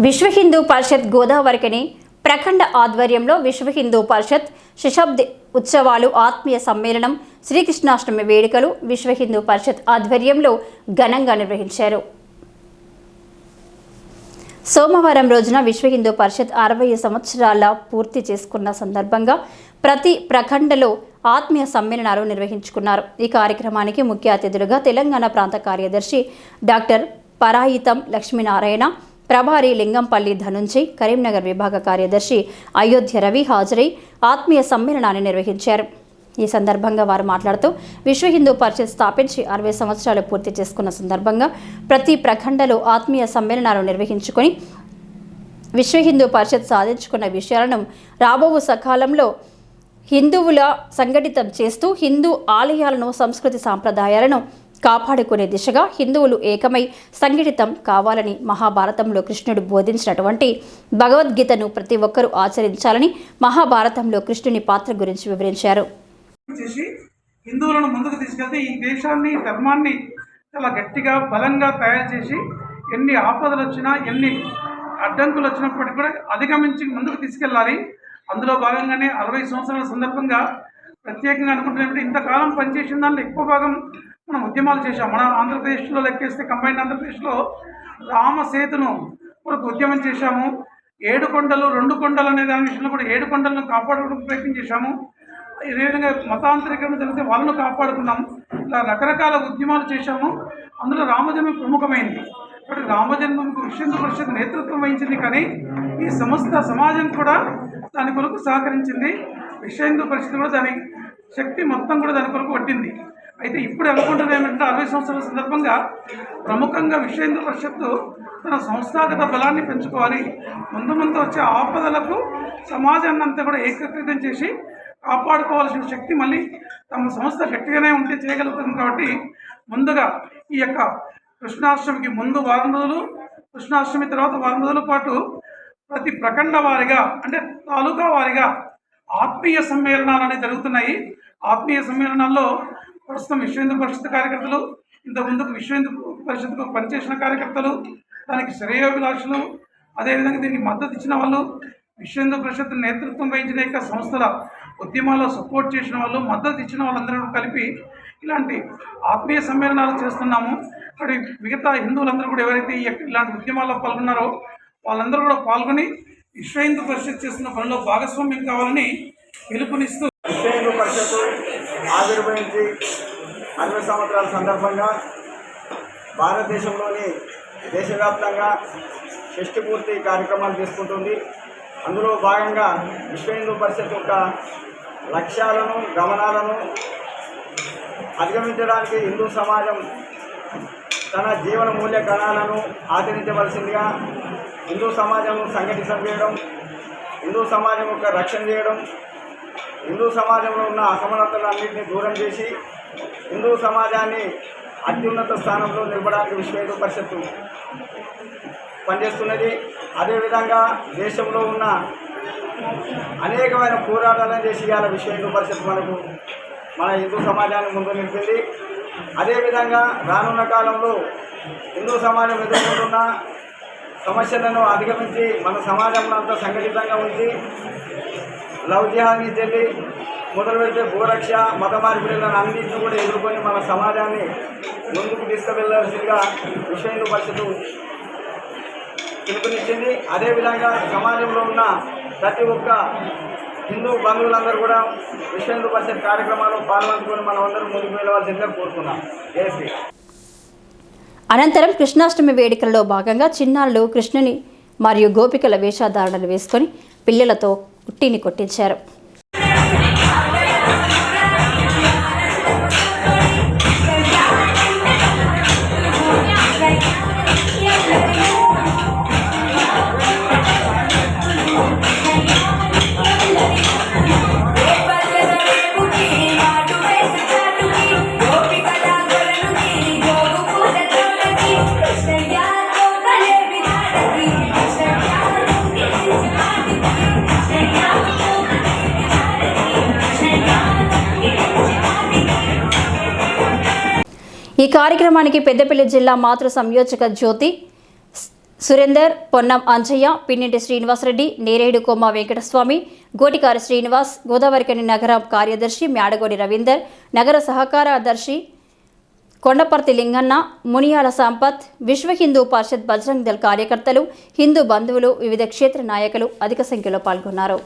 విశ్వ హిందూ పరిషత్ గోదావరికిని ప్రఖండ ఆధ్వర్యంలో విశ్వ హిందూ పరిషత్ శతాబ్ది ఉత్సవాలు ఆత్మీయ సమ్మేళనం శ్రీకృష్ణాష్టమి వేడుకలు విశ్వ హిందూ పరిషత్ ఆధ్వర్యంలో ఘనంగా నిర్వహించారు. సోమవారం రోజున విశ్వ హిందూ పరిషత్ అరవై సంవత్సరాల పూర్తి చేసుకున్న సందర్భంగా ప్రతి ప్రఖండలో ఆత్మీయ సమ్మేళనాలు నిర్వహించుకున్నారు. ఈ కార్యక్రమానికి ముఖ్య అతిథులుగా తెలంగాణ ప్రాంత కార్యదర్శి డాక్టర్ పరాయితం లక్ష్మీనారాయణ ప్రభారి లింగంపల్లి ధనుంజయ్ కరీంనగర్ విభాగ కార్యదర్శి అయోధ్య రవి హాజరై ఆత్మీయ సమ్మేళనాన్ని నిర్వహించారు. ఈ సందర్భంగా వారు మాట్లాడుతూ విశ్వ హిందూ పరిషత్ స్థాపించి అరవై సంవత్సరాలు పూర్తి చేసుకున్న సందర్భంగా ప్రతి ప్రఖండలో ఆత్మీయ సమ్మేళనాలు నిర్వహించుకొని విశ్వ హిందూ పరిషత్ సాధించుకున్న విషయాలను రాబోవు సకాలంలో హిందువుల సంఘటితం చేస్తూ హిందూ ఆలయాలను సంస్కృతి సాంప్రదాయాలను కాపాడుకునే దిశగా హిందువులు ఏకమై సంఘటితం కావాలని మహాభారతంలో కృష్ణుడు బోధించినటువంటి భగవద్గీతను ప్రతి ఒక్కరూ ఆచరించాలని మహాభారతంలో కృష్ణుని పాత్ర గురించి వివరించారు. చేసి హిందువులను ముందుకు తీసుకెళ్తే ఈ దేశాన్ని ధర్మాన్ని చాలా గట్టిగా బలంగా తయారు చేసి ఎన్ని ఆపదలు వచ్చినా ఎన్ని అడ్డంకులు వచ్చినప్పటికీ కూడా అధిగమించి ముందుకు తీసుకెళ్ళాలి. అందులో భాగంగానే అరవై సంవత్సరాల సందర్భంగా ప్రత్యేకంగా అనుకుంటున్నప్పుడు ఇంతకాలం పనిచేసిన దాంట్లో ఎక్కువ భాగం మనం ఉద్యమాలు చేశాం. మన ఆంధ్రప్రదేశ్లో లెక్కేస్తే కంబైన్ ఆంధ్రప్రదేశ్లో రామసేతును కొరకు ఉద్యమం చేశాము. ఏడు కొండలు రెండు కొండలు అనే దాని విషయంలో కూడా ఏడు కొండలను కాపాడుకోవడానికి ప్రయత్నం చేశాము. ఇదే విధంగా మతాంతరీకరణ జరిగితే వాళ్ళను కాపాడుకున్నాం. ఇలా రకరకాల ఉద్యమాలు చేశాము. అందులో రామజన్మ ప్రముఖమైంది. కాబట్టి రామజన్మకు విషయంలో పరిషత్ నేతృత్వం వహించింది కానీ ఈ సమస్త సమాజం కూడా దాని కొరకు సహకరించింది. విశ్వ పరిషత్ కూడా దాని శక్తి మొత్తం కూడా దాని కొరకు పట్టింది. అయితే ఇప్పుడు అనుకుంటున్నది ఏమిటంటే అరవై సంవత్సరాల సందర్భంగా ప్రముఖంగా విశ్వేంద్ర హిందూ పరిషత్తు తన సంస్థాగత బలాన్ని పెంచుకోవాలి. ముందు ముందు వచ్చే ఆపదలకు సమాజాన్ని అంతా కూడా ఏకీకృతం చేసి కాపాడుకోవాల్సిన శక్తి మళ్ళీ తమ సంస్థ గట్టిగానే ఉంటే చేయగలుగుతుంది కాబట్టి ముందుగా ఈ యొక్క కృష్ణాష్టమికి ముందు వారం రోజులు కృష్ణాష్టమి తర్వాత వారం రోజుల పాటు ప్రతి ప్రఖండ వారిగా అంటే తాలూకా వారిగా ఆత్మీయ సమ్మేళనాలు అనేవి జరుగుతున్నాయి. ఆత్మీయ సమ్మేళనాల్లో ప్రస్తుతం విశ్వ హిందూ పరిషత్ కార్యకర్తలు ఇంతకుముందుకు విశ్వ హిందూ పరిషత్కు పనిచేసిన కార్యకర్తలు దానికి శ్రేయోభిలాషులు అదేవిధంగా దీనికి మద్దతు ఇచ్చిన వాళ్ళు విశ్వ హిందూ పరిషత్ నేతృత్వం వహించిన యొక్క సంస్థల ఉద్యమాల్లో సపోర్ట్ చేసిన వాళ్ళు మద్దతు ఇచ్చిన వాళ్ళందరూ కలిపి ఇలాంటి ఆత్మీయ సమ్మేళనాలు చేస్తున్నాము. అక్కడ మిగతా హిందువులందరూ కూడా ఎవరైతే ఇలాంటి ఉద్యమాల్లో పాల్గొన్నారో వాళ్ళందరూ కూడా పాల్గొని విశ్వ హిందూ పరిషత్ చేస్తున్న పనిలో భాగస్వామ్యం కావాలని పిలుపునిస్తూ ఆవిర్భవించి అరవై సంవత్సరాల సందర్భంగా భారతదేశంలోని దేశవ్యాప్తంగా షష్టిపూర్తి కార్యక్రమాలు తీసుకుంటుంది. అందులో భాగంగా విశ్వ హిందూ పరిషత్ యొక్క లక్ష్యాలను గమనాలను అధిగమించడానికి హిందూ సమాజం తన జీవన మూల్య కణాలను ఆచరించవలసిందిగా హిందూ సమాజం సంఘటితం చేయడం హిందూ సమాజం యొక్క రక్షణ చేయడం హిందూ సమాజంలో ఉన్న అసమానతలన్నింటినీ దూరం చేసి హిందూ సమాజాన్ని అత్యున్నత స్థానంలో నిలబడానికి విశ్వ హిందూ పరిషత్తు పనిచేస్తున్నది. అదేవిధంగా దేశంలో ఉన్న అనేకమైన పోరాటాలను చేసి ఇవాళ విశ్వ హిందూ పరిషత్ మనకు మన హిందూ సమాజాన్ని ముందు నిలిపింది. అదేవిధంగా రానున్న కాలంలో హిందూ సమాజం ఎదుర్కొంటున్న సమస్యలను అధిగమించి మన సమాజంలో అంతా సంఘటితంగా ఉంచి లవ్ జిహాద్ నుంచి వెళ్ళి మొదలు పెడితే భూరక్ష మత మార్పిడులను అన్నింటిని కూడా ఎదుర్కొని మన సమాజాన్ని ముందుకు తీసుకువెళ్ళాల్సిందిగా విశ్వ హిందూ పరిషత్తు పిలుపునిచ్చింది. అదేవిధంగా సమాజంలో ఉన్న ప్రతి ఒక్క హిందూ బంధువులందరూ కూడా విశ్వ హిందూ పరిషత్ కార్యక్రమాల్లో పాల్గొనుకొని మనం అందరం ముందుకు వెళ్ళవలసిందిగా కోరుకున్నాం జై అనంతరం కృష్ణాష్టమి వేడుకల్లో భాగంగా చిన్నారులు కృష్ణుని మరియు గోపికల వేషధారణలు వేసుకొని పిల్లలతో ఉట్టిని కొట్టించారు. ఈ కార్యక్రమానికి పెద్దపల్లి జిల్లా మాతృ సంయోజక జ్యోతి సురేందర్ పొన్నం అంజయ్య పిన్నింటి శ్రీనివాసరెడ్డి నేరేడు కొమ్మ వెంకటస్వామి గోటికారి శ్రీనివాస్ గోదావరికని నగర కార్యదర్శి మ్యాడగోడి రవీందర్ నగర సహకారదర్శి కొండపర్తి లింగన్న మునియాల సంపత్ విశ్వ హిందూ పరిషత్ బజరంగ్ దళ్ కార్యకర్తలు హిందూ బంధువులు వివిధ క్షేత్ర నాయకులు అధిక సంఖ్యలో పాల్గొన్నారు.